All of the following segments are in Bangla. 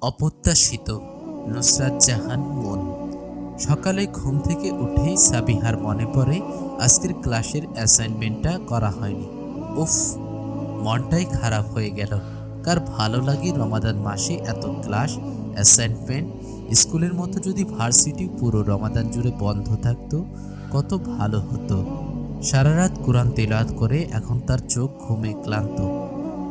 অপ্রত্যাশিত নুসরাত জাহান মন। সকালে ঘুম থেকে উঠেই সাবিহার মনে পড়ে, আজকের ক্লাসের অ্যাসাইনমেন্টটা করা হয়নি। উফ, মনটাই খারাপ হয়ে গেল। কার ভালো লাগে রমাদান মাসে এত ক্লাস, অ্যাসাইনমেন্ট? স্কুলের মতো যদি ভার্সিটি পুরো রমাদান জুড়ে বন্ধ থাকতো, কত ভালো হতো। সারা রাত কোরআন তেলাওয়াত করে এখন তার চোখ ঘুমে ক্লান্ত।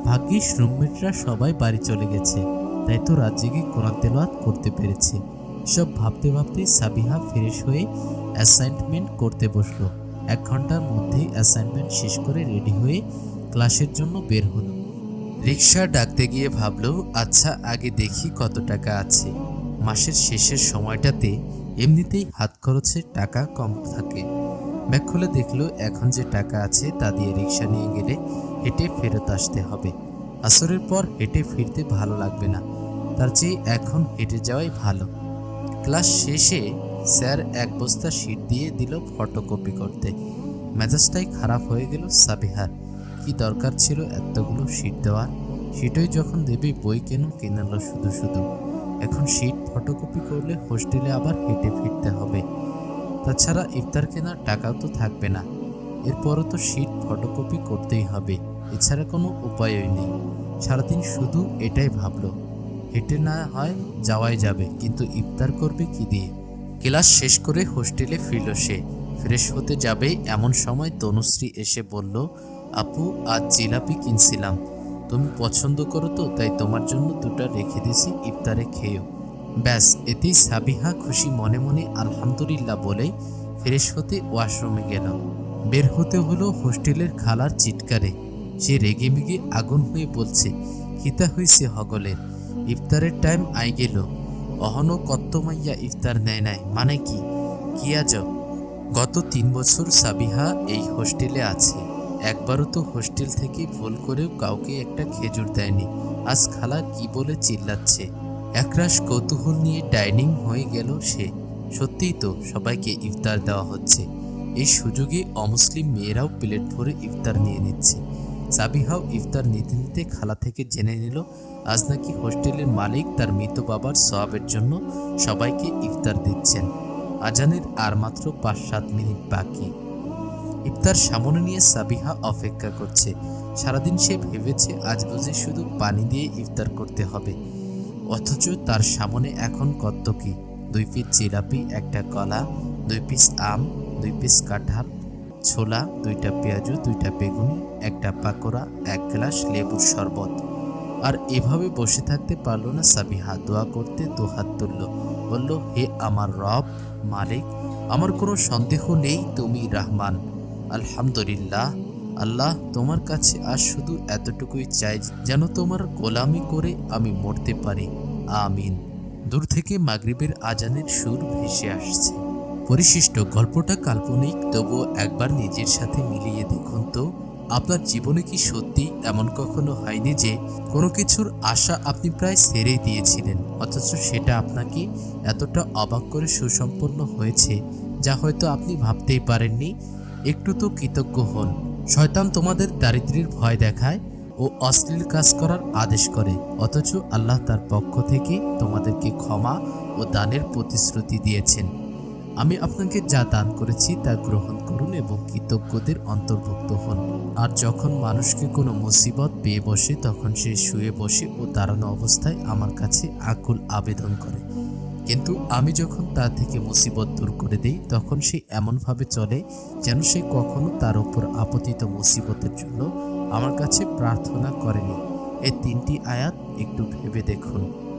ভাগ্যিস রুমমেটরা সবাই বাড়ি চলে গেছে। তাই তো জেগে কোরআন তেলাওয়াত করতে পেরেছে। সব ভাবতে ভাবতে সাবিহা ফ্রেশ হয়ে অ্যাসাইনমেন্ট করতে বসল। এক ঘণ্টার মধ্যেই অ্যাসাইনমেন্ট শেষ করে রেডি হয়ে ক্লাসের জন্য বের হলো। রিক্সা ডাকতে গিয়ে ভাবলো আচ্ছা আগে দেখি কত টাকা আছে। মাসের শেষের সময়টাতে এমনিতেই হাত খরচের টাকা কম থাকে। ব্যাগ খুলে দেখল, এখন যে টাকা আছে তা দিয়ে রিক্সা নিয়ে গেলে হেঁটে ফেরত আসতে হবে। আসরের পর হেঁটে ফিরতে ভালো লাগবে না। তার চেয়ে এখন হেঁটে যাওয়াই ভালো। ক্লাস শেষে স্যার এক বস্তা শিট দিয়ে দিল ফটোকপি করতে। মেজাজটাই খারাপ হয়ে গেল সাবিহার। কি দরকার ছিল এতগুলো শিট দেওয়ার? শিটই যখন দেবে, বই কেন কেনালো শুধু শুধু? এখন শিট ফটোকপি করলে হোস্টেলে আবার হেঁটে ফিরতে হবে। তাছাড়া ইফতার কেনার টাকাও তো থাকবে না। এরপরও তো শিট ফটোকপি করতেই হবে। এছাড়া কোনো উপায়ই নেই। সারাদিন শুধু এটাই ভাবলো। হেঁটে না হয় যাওয়াই যাবে, কিন্তু ইফতার করবে কি দিয়ে? ক্লাস শেষ করে হোস্টেলে ফিরল সে। ফ্রেশ হতে যাবে এমন সময় তনুশ্রী এসে বলল, আপু, আজ জিলাপি কিনছিলাম। তুমি পছন্দ করো তো, তাই তোমার জন্য দুটো রেখে দিছি, ইফতারে খেয়েও। ব্যাস, এতেই সাবিহা খুশি মনে মনে আলহামদুলিল্লাহ বলে ফ্রেশ হতে ওয়াশরুমে গেল। বের হতে হলো হোস্টেলের খালার চিৎকারে। সে রেগে মেগে আগুন হয়ে বলছে হিতা হয়েছে হগলের। ইফতারের টাইম আই গেল। অহনো কত্ত মাইয়া ইফতার নেয় নাই। মানে কি? কি আজব গত তিন বছর সাবিহা এই হোস্টেলে আছে। একবারও তো হোস্টেল থেকে ভুল করেও কাউকে একটা খেজুর দেয়নি। আজ খালা কি বলে চিল্লাচ্ছে? একরাশ কৌতূহল নিয়ে ডাইনিং হয়ে গেল সে। সত্যিই তো সবাইকে ইফতার দেওয়া হচ্ছে। এই সুযোগে অমুসলিম মেয়েরাও প্লেট ভরে ইফতার নিয়ে নিচ্ছে। সাবিহাও ইফতার নিতে নিতে খালা থেকে জেনে নিল, আজ নাকি হোস্টেলের মালিক তার মৃত বাবার সওয়াবের জন্য সবাইকে ইফতার দিচ্ছেন। আজানের আর মাত্র পাঁচ সাত মিনিট বাকি। ইফতার সামনে নিয়ে সাবিহা অপেক্ষা করছে। সারাদিন সে ভেবেছে আজ বুঝে শুধু পানি দিয়ে ইফতার করতে হবে। অথচ তার সামনে এখন কত কি দুই পিস জিলাপি, একটা কলা, দুই পিস আম, দুই পিস কাঁঠাল ছোলা, দুইটা পেঁয়াজু, দুইটা বেগুনি, একটা পাকোড়া, এক গ্লাস লেবুর শরবত। আর এভাবে বসে থাকতে পারল না সাবিহা। দোয়া করতে দুহাত তুলল, বলল, হে আমার রব, মালিক, আমার কোনো সন্দেহ নেই, তুমি রাহমান। আলহামদুলিল্লাহ, আল্লাহ তোমার কাছে আর শুধু এতটুকুই চাই, যেন তোমার গোলামি করে আমি মরতে পারি। আমিন। দূর থেকে মাগরিবের আজানের সুর ভেসে আসছে। পরিশিষ্ট গল্পটা কাল্পনিক তবুও একবার নিজের সাথে মিলিয়ে দেখুন তো, আপনার জীবনে কি সত্যি এমন কখনো হয়নি যে কোনো কিছুর আশা আপনি প্রায় সেরে দিয়েছিলেন, অথচ সেটা আপনাকে এতটা অবাক করে সুসম্পন্ন হয়েছে, যা হয়তো আপনি ভাবতেই পারেননি? একটু তো কৃতজ্ঞ হন। শয়তান তোমাদের দারিদ্র্যের ভয় দেখায় ও অশ্লীল কাজ করার আদেশ করে, অথচ আল্লাহ তার পক্ষ থেকে তোমাদেরকে ক্ষমা ও দানের প্রতিশ্রুতি দিয়েছেন। আমি আপনাকে যা দান করেছি তা গ্রহণ করুন এবং কৃতজ্ঞদের অন্তর্ভুক্ত হন। আর যখন মানুষকে কোনো মুসিবত পেয়ে বসে, তখন সে শুয়ে বসে ও দাঁড়ানো অবস্থায় আমার কাছে আকুল আবেদন করে। কিন্তু আমি যখন তার থেকে মুসিবত দূর করে দেই, তখন সে এমনভাবে চলে যেন সে কখনো তার উপর আপতিত মুসিবতের জন্য আমার কাছে প্রার্থনা করেনি। এই তিনটি আয়াত একটু ভেবে দেখুন।